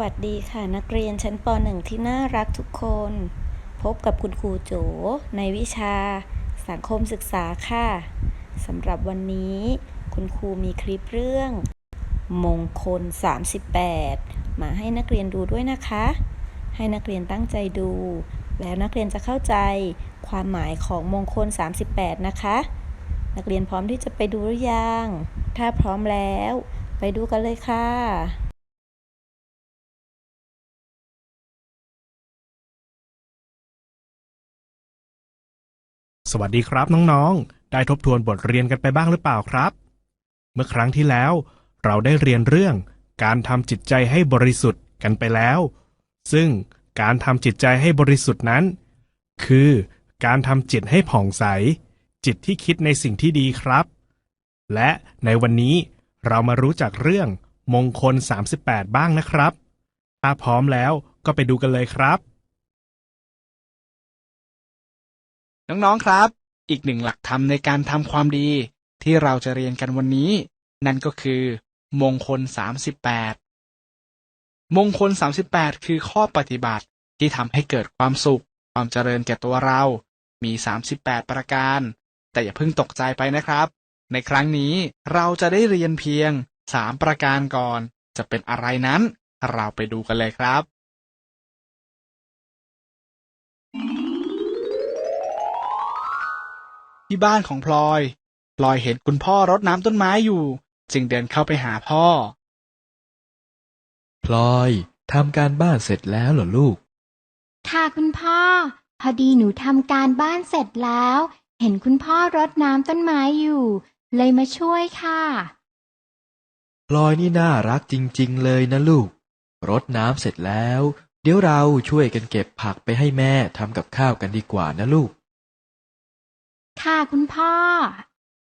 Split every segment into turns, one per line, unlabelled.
วัสดีค่ะนักเรียนชั้นป .1 ที่น่ารักทุกคน พบกับคุณครูโจ ในวิชา สังคมศึกษาค่ะสำหรับวันนี้ คุณครูมีคลิปเรื่อง มงคล 38 มาให้นักเรียนดูด้วยนะคะ ให้นักเรียนตั้งใจดู แล้วนักเรียนจะเข้าใจความหมายของมงคล 38 นะคะ นักเรียนพร้อมที่จะไปดูหรือยัง ถ้าพร้อมแล้ว ไปดูกันเลยค่ะ
สวัสดีครับน้องๆ ได้ทบทวนบทเรียนกันไปบ้างหรือเปล่าครับ เมื่อครั้งที่แล้ว เราได้เรียนเรื่อง การทำจิตใจให้บริสุทธิ์กันไปแล้ว ซึ่งการทำจิตใจให้บริสุทธิ์นั้น คือการทำจิตให้ผ่องใส จิตที่คิดในสิ่งที่ดีครับ และในวันนี้เรามารู้จักเรื่องมงคล 38 บ้างนะครับ ถ้าพร้อมแล้วก็ไปดูกันเลยครับ
น้องๆครับ อีกหนึ่งหลักธรรมในการทำความดี ที่เราจะเรียนกันวันนี้ นั่นก็คือ มงคล 38 มงคล 38 คือข้อปฏิบัติที่ทำให้เกิดความสุข ความเจริญแก่ตัวเรา มี 38 ประการ แต่อย่าเพิ่งตกใจไปนะครับ ในครั้งนี้เราจะได้เรียนเพียง 3 ประการก่อน จะเป็นอะไรนั้น เราไปดูกันเลยครับ ที่บ้านของพลอย พลอยเห็นคุณพ่อรดน้ำต้นไม้อยู่ จึงเดินเข้าไปหาพ่อ
พลอยทำการบ้านเสร็จแล้วเหรอลูก
ค่ะคุณพ่อ พอดีหนูทำการบ้านเสร็จแล้ว เห็นคุณพ่อรดน้ำต้นไม้อยู่ เลยมาช่วยค่ะ
พลอยนี่น่ารักจริง ๆ เลยนะลูก รดน้ำเสร็จแล้ว เดี๋ยวเราช่วยกันเก็บผักไปให้แม่ทำกับข้าวกันดีกว่านะลูก
ค่ะคุณพ่อ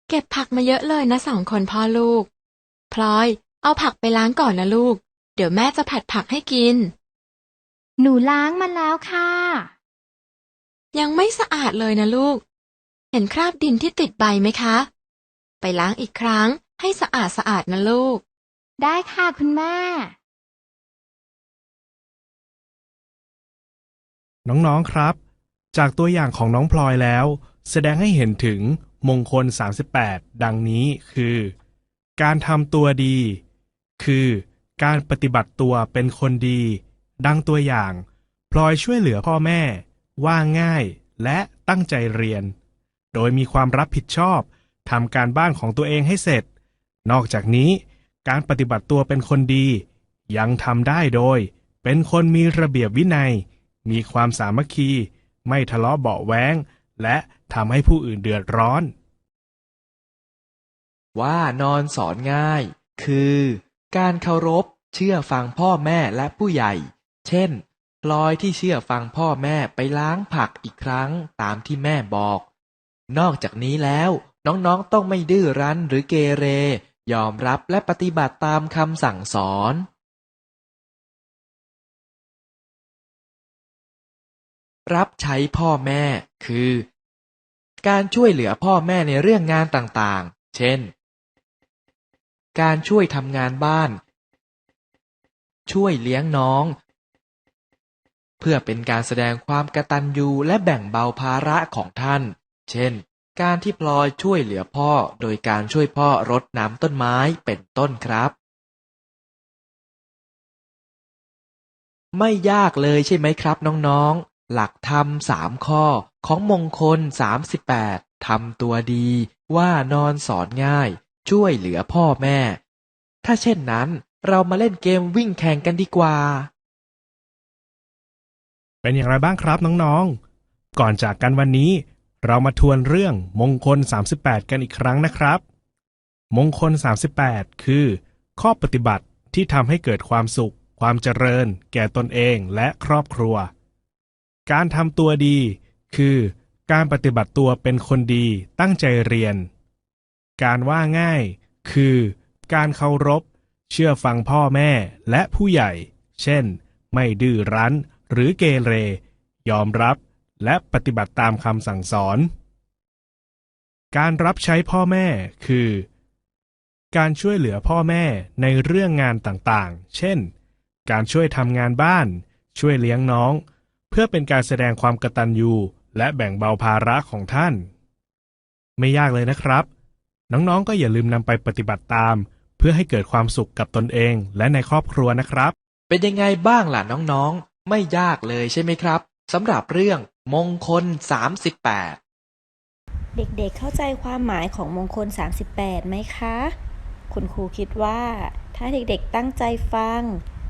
เก็บผักมาเยอะเลยนะสองคนพ่อลูก พลอย เอาผักไปล้างก่อนนะลูก เดี๋ยวแม่จะผัดผักให้กิน
หนูล้างมาแล้วค่ะ
ยังไม่สะอาดเลยนะลูก เห็นคราบดินที่ติดใบไหมคะ ไปล้างอีกครั้งให้สะอาดสะอาดนะลูก
ได้ค่ะคุณแม่
น้องๆครับ จากตัวอย่างของน้องพลอยแล้ว แสดงให้เห็นถึงมงคล 38 ดังนี้คือ การทำตัวดี คือการปฏิบัติตัวเป็นคนดี ดังตัวอย่าง พลอยช่วยเหลือพ่อแม่ ว่าง่ายและตั้งใจเรียน โดยมีความรับผิดชอบทำการบ้านของตัวเองให้เสร็จ นอกจากนี้ การปฏิบัติตัวเป็นคนดี ยังทำได้โดย เป็นคนมีระเบียบวินัย มีความสามัคคี ไม่ทะเลาะเบาแว้ง และทำให้ผู้อื่นเดือดร้อน
ว่านอนสอนง่าย คือ การเคารพเชื่อฟังพ่อแม่และผู้ใหญ่ เช่นพลอยที่เชื่อฟังพ่อแม่ไปล้างผักอีกครั้งตามที่แม่บอก นอกจากนี้แล้วน้องๆต้องไม่ดื้อรั้นหรือเกเร ยอมรับและปฏิบัติตามคำสั่งสอน รับใช้พ่อแม่ คือ การช่วยเหลือพ่อแม่ในเรื่องงานต่างๆ เช่น การช่วยทำงานบ้าน ช่วยเลี้ยงน้อง เพื่อเป็นการแสดงความกตัญญูและแบ่งเบาภาระของท่าน เช่น การที่พลอยช่วยเหลือพ่อโดยการช่วยพ่อรดน้ำต้นไม้เป็นต้นครับไม่ยากเลยใช่ไหมครับน้องๆ หลักธรรมสามข้อของมงคล38ทำตัวดีว่านอนสอนง่าย ช่วยเหลือพ่อแม่ ถ้าเช่นนั้นเรามาเล่นเกมวิ่งแข่งกันดีกว่า
เป็นอย่างไรบ้างครับน้องๆ ก่อนจากกันวันนี้ เรามาทวนเรื่องมงคล 38 กันอีกครั้งนะครับ มงคล 38 คือ ข้อปฏิบัติที่ทำให้เกิดความสุข ความเจริญ แก่ตนเองและครอบครัว การทำตัวดี คือการปฏิบัติตัวเป็นคนดีตั้งใจเรียน การว่าง่าย คือการเคารพ เชื่อฟังพ่อแม่และผู้ใหญ่ เช่น ไม่ดื้อรั้นหรือเกเร ยอมรับและปฏิบัติตามคำสั่งสอน การรับใช้พ่อแม่คือ การช่วยเหลือพ่อแม่ในเรื่องงานต่างๆ เช่น การช่วยทำงานบ้าน ช่วยเลี้ยงน้อง พื่อเป็นการแสดงความกตัญญูและแบ่งเบาภาระของท่าน ไม่ยากเลยนะครับ น้องๆก็อย่าลืมนำไปปฏิบัติตาม เพื่อให้เกิดความสุขกับตนเองและในครอบครัวนะครับ
เป็นยังไงบ้างล่ะน้องๆ ไม่ยากเลยใช่ไหมครับสำหรับเรื่องมงคล 38
เด็กๆเข้าใจความหมายของมงคล 38ไหมคะ คุณครูคิดว่า ถ้าเด็กๆตั้งใจฟัง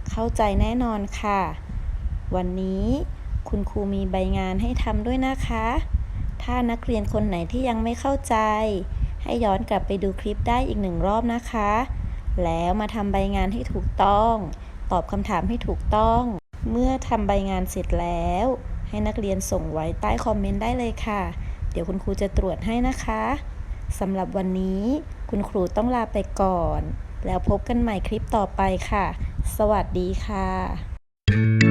เข้าใจแน่นอนค่ะ วันนี้ คุณครูมีใบงานให้ทำด้วยนะคะ ถ้านักเรียนคนไหนที่ยังไม่เข้าใจ ให้ย้อนกลับไปดูคลิปได้อีกหนึ่งรอบนะคะ แล้วมาทำใบงานให้ถูกต้อง ตอบคำถามให้ถูกต้อง เมื่อทำใบงานเสร็จแล้ว ให้นักเรียนส่งไว้ใต้คอมเมนต์ได้เลยค่ะ เดี๋ยวคุณครูจะตรวจให้นะคะสำหรับวันนี้ คุณครูต้องลาไปก่อน แล้วพบกันใหม่คลิปต่อไปค่ะ สวัสดีค่ะ